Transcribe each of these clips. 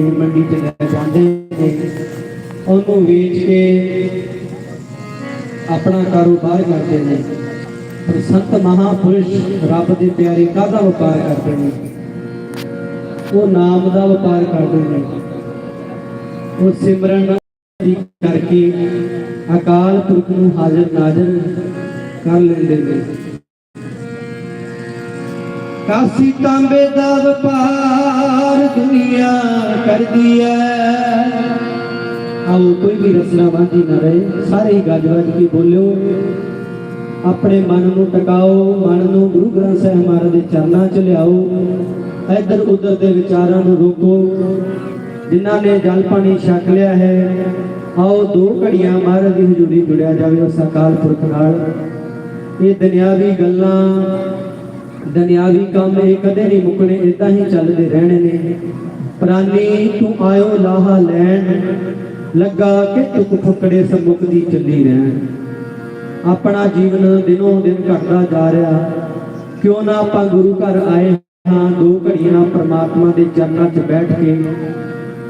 ਮੰਡੀ ਚ ਲੈ ਜਾਂਦੇ ਨੇ। ਉਹਨੂੰ ਵੇਚ ਕੇ ਆਪਣਾ ਕਾਰੋਬਾਰ ਕਰਦੇ ਨੇ। ਪਰ ਸੰਤ ਮਹਾਪੁਰਸ਼ ਰੱਬ ਦੇ ਪਿਆਰੇ ਕਾਹਦਾ ਵਪਾਰ ਕਰਦੇ ਨੇ? ਉਹ ਨਾਮ ਦਾ ਵਪਾਰ ਕਰਦੇ ਨੇ। ਉਹ ਸਿਮਰਨ ਦੀ ਕਰਕੇ ਅਕਾਲ ਪੁਰਖ ਨੂੰ ਹਾਜ਼ਰ ਨਾਜ਼ਰ ਕਰ ਲੈਂਦੇ ਨੇ। ਕਾਸੀ ਤਾਂਬੇ ਦਾ ਵਪਾਰ ਦੁਨੀਆ ਕਰਦੀ ਐ। ਆਓ ਕੋਈ ਵੀ ਰਸਨਾ ਬਾਂਝੀ ਨਾ ਰਹੇ, ਸਾਰੇ ਹੀ ਗੱਜ ਵੱਜ ਕੇ ਬੋਲਿਓ। ਆਪਣੇ ਮਨ ਨੂੰ ਟਿਕਾਓ, ਮਨ ਨੂੰ ਗੁਰੂ ਗ੍ਰੰਥ ਸਾਹਿਬ ਮਹਾਰਾਜ ਦੇ ਚਰਨਾਂ 'ਚ ਲਿਆਓ। ਇੱਧਰ ਉੱਧਰ ਦੇ ਵਿਚਾਰਾਂ ਨੂੰ ਰੋਕੋ। ਜਿਨ੍ਹਾਂ ਨੇ ਜਲ ਪਾਣੀ ਛਕ ਲਿਆ ਹੈ, ਆਓ ਦੋ ਘੜੀਆਂ ਮਹਾਰਾਜ ਦੀ ਹਜ਼ੂਰੀ ਜੁੜਿਆ ਜਾਵੇ ਉਸ ਅਕਾਲ ਪੁਰਖ ਨਾਲ। ਇਹ ਦੁਨਿਆਵੀ ਗੱਲਾਂ ਦੁਨਿਆਵੀ ਕੰਮ ਇਹ ਕਦੇ ਨਹੀਂ ਮੁੱਕਣੇ ਇਦਾਂ ਹੀ ਚੱਲਦੇ ਰਹਿਣੇ ਨੇ। ਪ੍ਰਾਨੀ, ਤੂੰ ਆਇਓ ਲਾਹਾ ਲੈਣ। ਲੱਗਾ ਕਿ ਤੁਕ ਫੁਕੜੇ ਸਮੁਕਦੀ ਚੱਲੀ ਰਹਿਣ। ਆਪਣਾ ਜੀਵਨ ਦਿਨੋਂ ਦਿਨ ਘਟਦਾ ਜਾ ਰਿਹਾ। ਕਿਉਂ ਨਾ ਆਪਾਂ ਗੁਰੂ ਘਰ ਆਏ ਹਾਂ, ਦੋ ਘੜੀਆਂ ਪ੍ਰਮਾਤਮਾ ਦੇ ਚਰਨਾਂ 'ਚ ਬੈਠ ਕੇ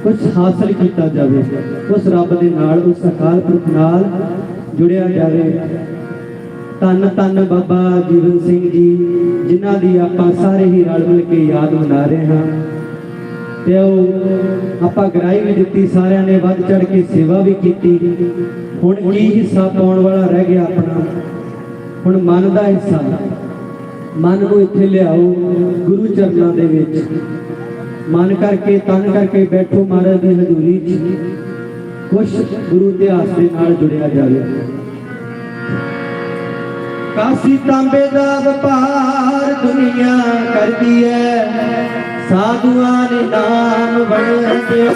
ਕੁਝ ਹਾਸਲ ਕੀਤਾ ਜਾਵੇ। ਉਸ ਰੱਬ ਦੇ ਨਾਲ, ਉਸ ਅਕਾਲ ਪੁਰਖ ਨਾਲ ਜੁੜਿਆ ਜਾਵੇ। ਧੰਨ ਧੰਨ ਬਾਬਾ ਜੀਵਨ ਸਿੰਘ ਜੀ, ਜਿਨ੍ਹਾਂ ਦੀ ਆਪਾਂ ਸਾਰੇ ਹੀ ਰਲ ਮਿਲ ਕੇ ਯਾਦ ਮਨਾ ਰਹੇ ਹਾਂ। ਤੇ ਉਹ ਆਪਾਂ ਗਰਾਈ ਵੀ ਦਿੱਤੀ, ਸਾਰਿਆਂ ਨੇ ਵੱਧ ਚੜ ਕੇ ਸੇਵਾ ਵੀ ਕੀਤੀ। ਹੁਣ ਕੀ ਹਿੱਸਾ ਪਾਉਣ ਵਾਲਾ ਰਹਿ ਗਿਆ ਆਪਣਾ? ਹੁਣ ਮਨ ਦਾ ਹਿੱਸਾ ਮਨ ਨੂੰ ਇੱਥੇ ਲਿਆਓ ਗੁਰੂ ਚਰਨਾਂ ਦੇ ਵਿੱਚ। ਮਨ ਕਰਕੇ, ਤਨ ਕਰਕੇ ਬੈਠੋ ਮਹਾਰਾਜ ਦੀ ਹਜ਼ੂਰੀ 'ਚ। ਕੁਛ ਗੁਰੂ ਇਤਿਹਾਸ ਦੇ ਨਾਲ ਜੁੜਿਆ ਜਾਵੇ। ਕਾਸੀ ਤਾਂਬੇ ਦਾ ਵਪਾਰ ਦੁਨੀਆ ਕਰਦੀ ਐ। ਸਾਧੂਆਂ ਨੇ ਨਾਮ ਵੰਡਿਆ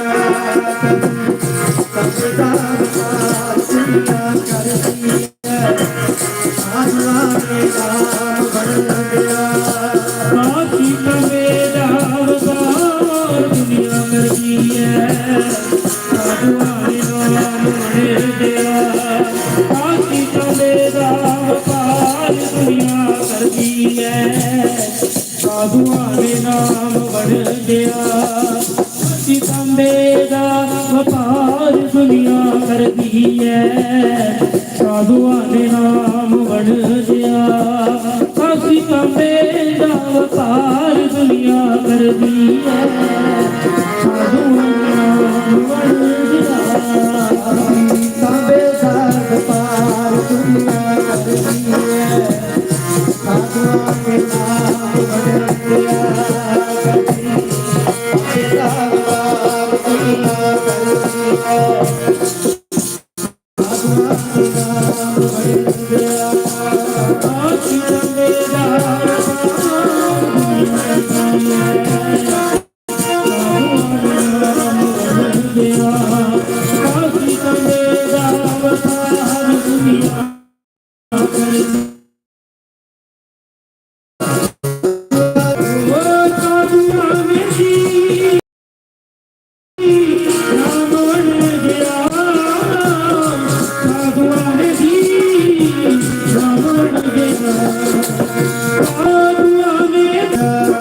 ਤਾਂਬੇ ਦਾ ਵਪਾਰ ਦੁਨੀਆ ਕਰਦੀ ਐ। ਸਾਧੂਆਂ ਨੇ ਨਾਮ ਵੰਡਿਆ ਕਾਸੀ ਕਵੇ ਦਾ ਵੜ ਦਿਆ ਕਾਸੀ ਕੰਬੇ ਦਾ ਵਪਾਰ ਦੁਨੀਆ ਕਰਦੀ ਐ ਸਾਧੂਆਂ ਦੇ ਨਾਮ ਵੜ ਦਿਆ ਕਾਸੀ ਕੰਬੇ ਦਾ ਵਪਾਰ ਦੁਨੀਆ ਕਰਦੀ ਐ ਵਪਾਰ ਦੁਨੀਆ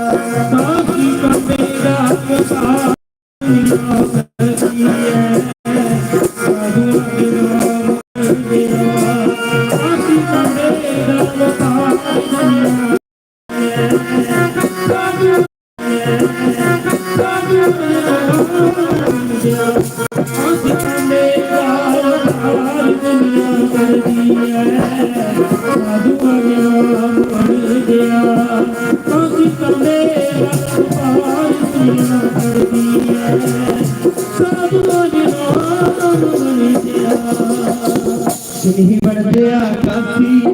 ਕਾਫੀ ਕੰਬੇ ਦਾ ਵਪਾਰ ਦੁਨੀਆ ਕਰਦੀ ਹੈ ਸਾਧੂਆਂ ਦੇ ਨਾਮ ਗਿਆ ਕਾਫੀ ਕੰਬੇ